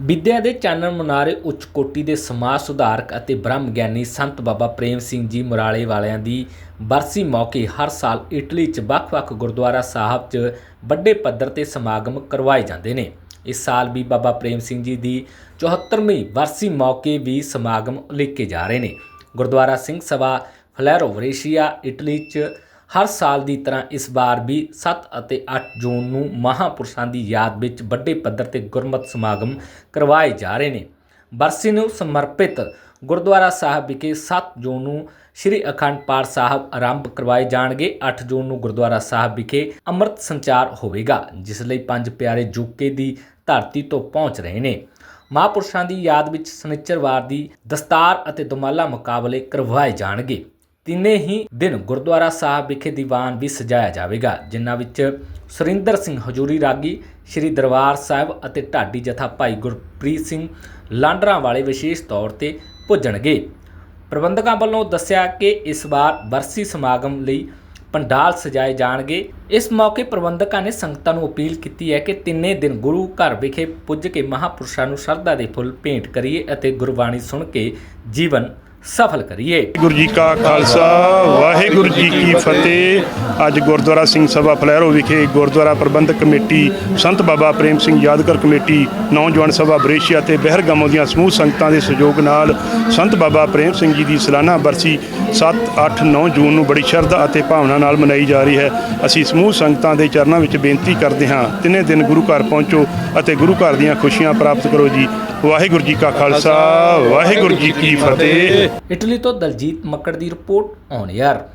ਵਿਦਿਆ ਦੇ ਚਾਨਣ ਮੁਨਾਰੇ ਉੱਚ ਕੋਟੀ ਦੇ ਸਮਾਜ ਸੁਧਾਰਕ ਅਤੇ ਬ੍ਰਹਮ ਗਿਆਨੀ ਸੰਤ ਬਾਬਾ ਪ੍ਰੇਮ ਸਿੰਘ ਜੀ ਮੁਰਾਲੇ ਵਾਲਿਆਂ ਦੀ ਬਰਸੀ ਮੌਕੇ ਹਰ ਸਾਲ ਇਟਲੀ 'ਚ ਵੱਖ-ਵੱਖ ਗੁਰਦੁਆਰਾ ਸਾਹਿਬ 'ਚ ਵੱਡੇ ਪੱਧਰ ਤੇ ਸਮਾਗਮ ਕਰਵਾਏ ਜਾਂਦੇ ਨੇ। ਇਸ ਸਾਲ ਵੀ ਬਾਬਾ ਪ੍ਰੇਮ ਸਿੰਘ ਜੀ ਦੀ 74ਵੀਂ ਬਰਸੀ ਮੌਕੇ ਵੀ ਸਮਾਗਮ ਉਲੀਕੇ ਜਾ ਰਹੇ ਨੇ। Gurdwara Singh Sabha Flero Brescia Italy 'ਚ ਹਰ ਸਾਲ ਦੀ ਤਰ੍ਹਾਂ ਇਸ ਵਾਰ ਵੀ 7 ਅਤੇ 8 ਜੂਨ ਨੂੰ ਮਹਾਪੁਰਸ਼ਾਂ ਦੀ ਯਾਦ ਵਿੱਚ ਵੱਡੇ ਪੱਧਰ ਤੇ ਗੁਰਮਤਿ ਸਮਾਗਮ ਕਰਵਾਏ ਜਾ ਰਹੇ ਨੇ। ਬਰਸੀ ਨੂੰ ਸਮਰਪਿਤ ਗੁਰਦੁਆਰਾ ਸਾਹਿਬ ਵਿਖੇ 7 ਜੂਨ ਨੂੰ ਸ੍ਰੀ ਅਖੰਡ ਪਾਠ ਸਾਹਿਬ ਆਰੰਭ ਕਰਵਾਏ ਜਾਣਗੇ। 8 ਜੂਨ ਨੂੰ ਗੁਰਦੁਆਰਾ ਸਾਹਿਬ ਵਿਖੇ ਅੰਮ੍ਰਿਤ ਸੰਚਾਰ ਹੋਵੇਗਾ, ਜਿਸ ਲਈ ਪੰਜ ਪਿਆਰੇ ਜੁਕੇ ਦੀ ਧਰਤੀ ਤੋਂ ਪਹੁੰਚ ਰਹੇ ਨੇ। ਮਹਾਪੁਰਸ਼ਾਂ ਦੀ ਯਾਦ ਵਿੱਚ ਸਨਿਚਰਵਾਰ ਦੀ ਦਸਤਾਰ ਅਤੇ ਦੁਮਾਲਾ ਮੁਕਾਬਲੇ ਕਰਵਾਏ ਜਾਣਗੇ। ਤਿੰਨੇ ਹੀ ਦਿਨ ਗੁਰਦੁਆਰਾ ਸਾਹਿਬ ਵਿਖੇ ਦੀਵਾਨ ਵੀ ਸਜਾਇਆ ਜਾਵੇਗਾ, ਜਿਨ੍ਹਾਂ ਵਿੱਚ ਸੁਰਿੰਦਰ ਸਿੰਘ ਹਜੂਰੀ ਰਾਗੀ, ਸ੍ਰੀ ਦਰਬਾਰ ਸਾਹਿਬ ਅਤੇ ਢਾਡੀ ਜਥਾ ਭਾਈ ਗੁਰਪ੍ਰੀਤ ਸਿੰਘ ਲਾਂਡਰਾਂ ਵਾਲੇ ਵਿਸ਼ੇਸ਼ ਤੌਰ ਤੇ ਪੁੱਜਣਗੇ। ਪ੍ਰਬੰਧਕਾਂ ਵੱਲੋਂ ਦੱਸਿਆ ਕਿ ਇਸ ਵਾਰ ਬਰਸੀ ਸਮਾਗਮ ਲਈ ਪੰਡਾਲ ਸਜਾਏ ਜਾਣਗੇ। ਇਸ ਮੌਕੇ ਪ੍ਰਬੰਧਕਾਂ ਨੇ ਸੰਗਤਾਂ ਨੂੰ ਅਪੀਲ ਕੀਤੀ ਹੈ ਕਿ ਤਿੰਨੇ ਦਿਨ ਗੁਰੂ ਘਰ ਵਿਖੇ ਪੁੱਜ ਕੇ ਮਹਾਪੁਰਸ਼ਾਂ ਨੂੰ ਸ਼ਰਧਾ ਦੇ ਫੁੱਲ ਭੇਂਟ ਕਰੀਏ ਅਤੇ ਗੁਰਬਾਣੀ ਸੁਣ ਕੇ ਜੀਵਨ ਸਫਲ ਕਰੀਏ। ਗੁਰੂ ਜੀ ਕਾ ਖਾਲਸਾ, ਵਾਹਿਗੁਰੂ ਜੀ ਕੀ ਫਤਿਹ। ਅੱਜ ਗੁਰਦੁਆਰਾ ਸਿੰਘ ਸਭਾ ਫਲੈਰੋ ਵਿਖੇ ਗੁਰਦੁਆਰਾ ਪ੍ਰਬੰਧਕ ਕਮੇਟੀ, ਸੰਤ ਬਾਬਾ ਪ੍ਰੇਮ ਸਿੰਘ ਯਾਦਗਾਰ ਕਮੇਟੀ, ਨੌਜਵਾਨ ਸਭਾ ਬਰੇਸ਼ੀਆ ਤੇ ਬਹਿਰਗਾਮੋਂ ਦੀਆਂ ਸਮੂਹ ਸੰਗਤਾਂ ਦੇ ਸਹਿਯੋਗ ਨਾਲ ਸੰਤ ਬਾਬਾ ਪ੍ਰੇਮ ਸਿੰਘ ਜੀ ਦੀ ਸਾਲਾਨਾ ਬਰਸੀ 7 8 9 ਜੂਨ ਨੂੰ ਬੜੀ ਸ਼ਰਧਾ ਅਤੇ ਭਾਵਨਾ ਨਾਲ ਮਨਾਈ ਜਾ ਰਹੀ ਹੈ। ਅਸੀਂ ਸਮੂਹ ਸੰਗਤਾਂ ਦੇ ਚਰਨਾਂ ਵਿੱਚ ਬੇਨਤੀ ਕਰਦੇ ਹਾਂ, ਤਿੰਨੇ ਦਿਨ ਗੁਰੂ ਘਰ ਪਹੁੰਚੋ ਅਤੇ ਗੁਰੂ ਘਰ ਦੀਆਂ ਖੁਸ਼ੀਆਂ ਪ੍ਰਾਪਤ ਕਰੋ ਜੀ। ਵਾਹਿਗੁਰੂ ਜੀ ਕਾ ਖਾਲਸਾ, ਵਾਹਿਗੁਰੂ ਜੀ ਕੀ ਫਤਿਹ। ਇਟਲੀ ਤੋਂ ਦਲਜੀਤ ਮੱਕੜ ਦੀ ਰਿਪੋਰਟ ਔਨ ਯਾਰ